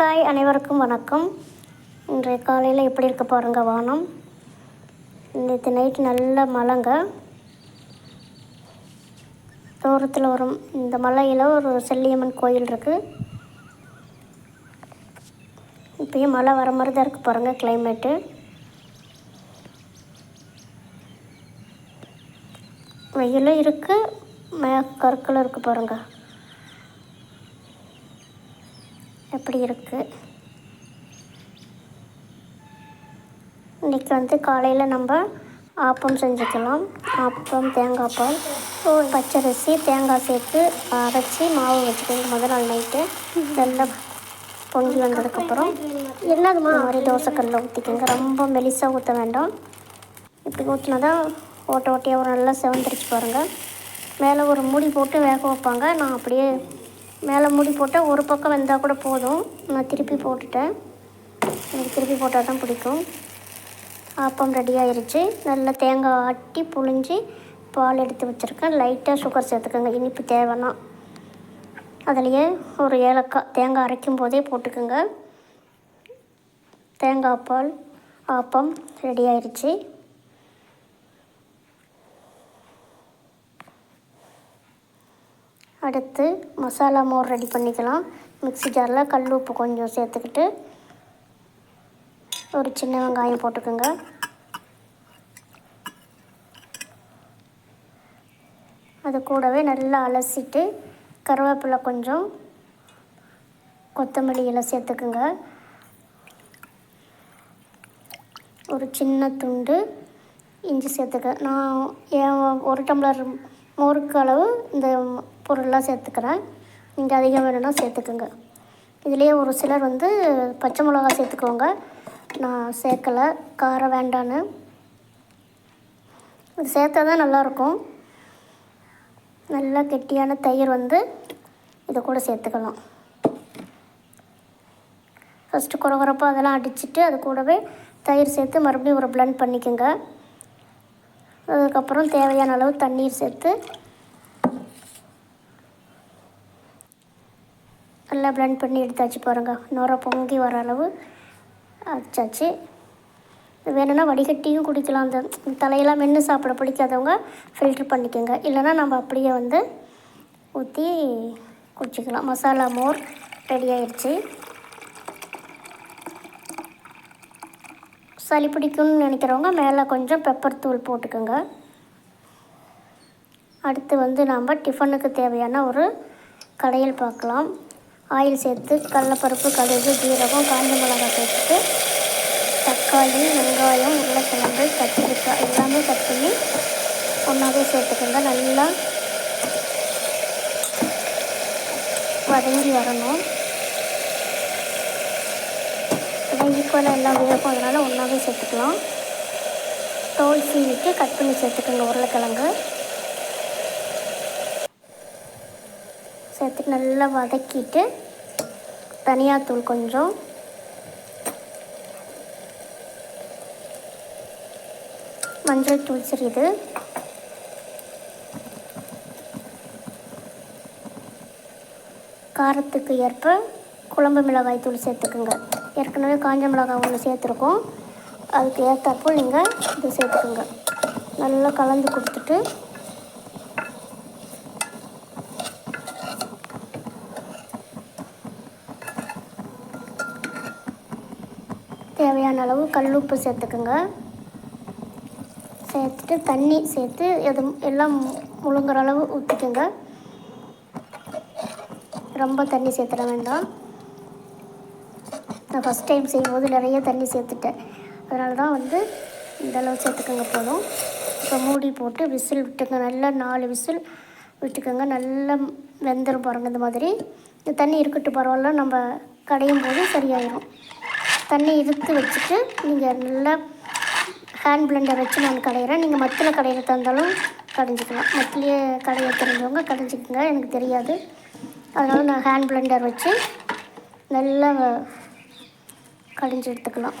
Hi அனைவருக்கும் வணக்கம். இன்றைய காலையில் எப்படி இருக்க பாருங்கள் வானம். நேற்று நைட்டு நல்ல மழைங்க. தூரத்தில் வரும் இந்த மலையில் ஒரு செல்லியம்மன் கோயில் இருக்குது இப்போயும் மழை வர மாதிரி தான் இருக்குது பாருங்கள் கிளைமேட்டு வெயிலும் இருக்குது மே கற்களும் இருக்குது பாருங்கள் எப்படி இருக்குது இன்றைக்கி வந்து காலையில் நம்ம ஆப்பம் செஞ்சுக்கலாம். ஆப்பம் தேங்காய் பால் பச்சரிசி தேங்காய் சேர்த்து அரைச்சி மாவு வச்சுக்கோங்க முதல் நாள் நைட்டு. நல்லா பொங்கி வந்ததுக்கப்புறம் என்னதுமா மாதிரி தோசைக்கல்லில் ஊற்றிக்கோங்க ரொம்ப மெலிசாக ஊற்ற வேண்டாம். இப்படி ஊற்றினா தான் ஓட்ட ஓட்டையாக ஒரு நல்லா செவந்திரிச்சு பாருங்கள் மேலே ஒரு மூடி போட்டு வேக வைப்பாங்க. நான் அப்படியே மேலே மூடி போட்டால் ஒரு பக்கம் வெந்தால் கூட போதும். நான் திருப்பி போட்டுட்டேன். எனக்கு திருப்பி போட்டால் தான் பிடிக்கும். ஆப்பம் ரெடி ஆயிடுச்சு நல்லா தேங்காய் ஆட்டி புழிஞ்சு பால் எடுத்து வச்சுருக்கேன். லைட்டாக சுகர் சேர்த்துக்கோங்க. இனிப்பு தேவைன்னா. அதுலேயே ஒரு ஏலக்காய் தேங்காய் அரைக்கும் போதே போட்டுக்கோங்க. தேங்காய் பால் ஆப்பம் ரெடி ஆயிடுச்சு அடுத்து மசாலா மோர் ரெடி பண்ணிக்கலாம். மிக்ஸி ஜாரில் கல் உப்பு கொஞ்சம் சேர்த்துக்கிட்டு ஒரு சின்ன வெங்காயம் போட்டுக்கோங்க. அது கூடவே நல்லா அலசிட்டு கருவேப்பிலை கொஞ்சம் கொத்தமல்லி இலை சேர்த்துக்குங்க. ஒரு சின்ன துண்டு இஞ்சி சேர்த்துக்க. நான் என் ஒரு டம்ளர் மோருக்கு அளவு இந்த பொருள்லாம் சேர்த்துக்கிறேன். நீங்கள் அதிகம் வேணும்னா சேர்த்துக்குங்க. இதுலேயே ஒரு சிலர் வந்து பச்சை மிளகா சேர்த்துக்கோங்க. நான் சேர்க்கலை. காரம் வேண்டான்னு. இது சேர்த்தா தான் நல்லாயிருக்கும். நல்லா கெட்டியான தயிர் வந்து இதை கூட சேர்த்துக்கலாம். ஃபஸ்ட்டு குறகுறப்பா அதெல்லாம் அடிச்சுட்டு அது கூடவே தயிர் சேர்த்து மறுபடியும் ஒரு பிளெண்ட் பண்ணிக்கோங்க. அதுக்கப்புறம் தேவையான அளவு தண்ணீர் சேர்த்து நல்லா ப்ளண்ட் பண்ணி எடுத்தாச்சு பாருங்கள் நுர பொங்கி வர அளவு அடிச்சாச்சு வேணும்னா வடிகட்டியும் குடிக்கலாம். அந்த தலையெல்லாம் மென்று சாப்பிட பிடிக்காதவங்க ஃபில்ட்ரு பண்ணிக்கோங்க. இல்லைன்னா நம்ம அப்படியே வந்து ஊற்றி குடிச்சிக்கலாம். மசாலா மோர் ரெடி ஆயிடுச்சு. சளி பிடிக்கும்னு நினைக்கிறவங்க மேலே கொஞ்சம் பெப்பர் தூள் போட்டுக்கோங்க. அடுத்து வந்து நாம் டிஃபனுக்கு தேவையான ஒரு கடையில் பார்க்கலாம். ஆயில் சேர்த்து கடலப்பருப்பு கடுகு ஜீரகம் காஞ்ச மிளகாய் சேர்த்து தக்காளி வெங்காயம் உருளைக்கிழங்கு கத்திரிக்காய் எல்லாமே கட் பண்ணி ஒன்றாவே சேர்த்துக்கோங்க. நல்லா வதங்கி வரணும். அதான் ஈக்குவலாக எல்லாம் வேகும் அதனால் ஒன்றாவே சேர்த்துக்கலாம். தோல் சீவிட்டு கட் பண்ணி சேர்த்துக்கோங்க உருளைக்கிழங்கு. சேர்த்துட்டு நல்லா வதக்கிட்டு தனியாத்தூள் கொஞ்சம். மஞ்சள் தூள் சிறிது. காரத்துக்கு ஏற்ப குழம்பு மிளகாய் தூள் சேர்த்துக்குங்க. ஏற்கனவே காஞ்ச மிளகாய் ஒன்று சேர்த்துருக்கோம். அதுக்கு ஏற்றப்போ நீங்கள் இது சேர்த்துக்குங்க. நல்லா கலந்து கொடுத்துட்டு தேவையான அளவு கல் உப்பு சேர்த்துக்குங்க. சேர்த்துட்டு தண்ணி சேர்த்து எது எல்லாம் முழுங்குற அளவு ஊற்றிக்கோங்க ரொம்ப தண்ணி சேர்த்துட வேண்டாம். நான் ஃபஸ்ட் டைம் செய்யும்போது நிறைய தண்ணி சேர்த்துட்டேன். அதனால தான் வந்து இந்த அளவு சேர்த்துக்கோங்க போதும். இப்போ மூடி போட்டு விசில் விட்டுங்க. நல்லா நாலு விசில் விட்டுக்கோங்க. நல்லா வெந்துடும் பாருங்கள் இந்த மாதிரி. இந்த தண்ணி இருக்கட்டும் பரவாயில்ல. நம்ம கடையும் போது சரியாயிடும் தண்ணி இழுத்து வச்சுட்டு நீங்கள் நல்லா ஹேண்ட் பிளெண்டர் வச்சு நான் கடையிறேன். நீங்கள் மத்தில் கடையில் தந்தாலும் கடைஞ்சிக்கலாம். மத்திலேயே கடையை தெரிஞ்சவங்க கடைஞ்சிக்கோங்க. எனக்கு தெரியாது. அதனால் நான் ஹேண்ட் பிளெண்டர் வச்சு நல்லா கடைஞ்சி எடுத்துக்கலாம்.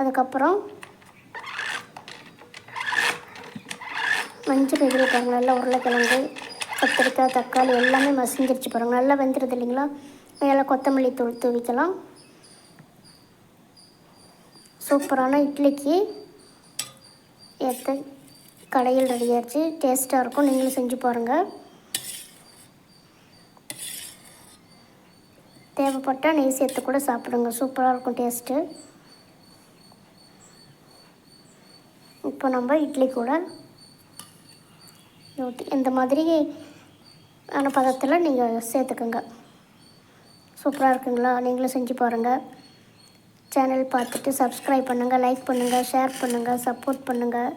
அதுக்கப்புறம் மஞ்சள் எதிரி பாருங்கள் நல்லா உருளைக்கிழங்கு கத்திரிக்காய் தக்காளி எல்லாமே மசிஞ்சிருச்சு பாருங்கள் நல்லா வெந்துடுது இல்லைங்களா? மேலே கொத்தமல்லி தூள் தூவிக்கலாம். சூப்பரான இட்லிக்கு ஏற்ற கடையில் ரெடியாகிடுச்சு டேஸ்ட்டாக இருக்கும். நீங்களும் செஞ்சு பாருங்கள் தேவைப்பட்டால் நெய் சேர்த்து கூட சாப்பிடுங்க. சூப்பராக இருக்கும் டேஸ்ட்டு இப்போ நம்ம இட்லி கூட ஊற்றி இந்த மாதிரி ஆன பதத்தில் நீங்கள் சேர்த்துக்கோங்க. சூப்பராக இருக்குங்களா? நீங்களும் செஞ்சு பாருங்கள் சேனல் பார்த்துட்டு சப்ஸ்கிரைப் பண்ணுங்கள் லைக் பண்ணுங்கள் ஷேர் பண்ணுங்கள் சப்போர்ட் பண்ணுங்கள்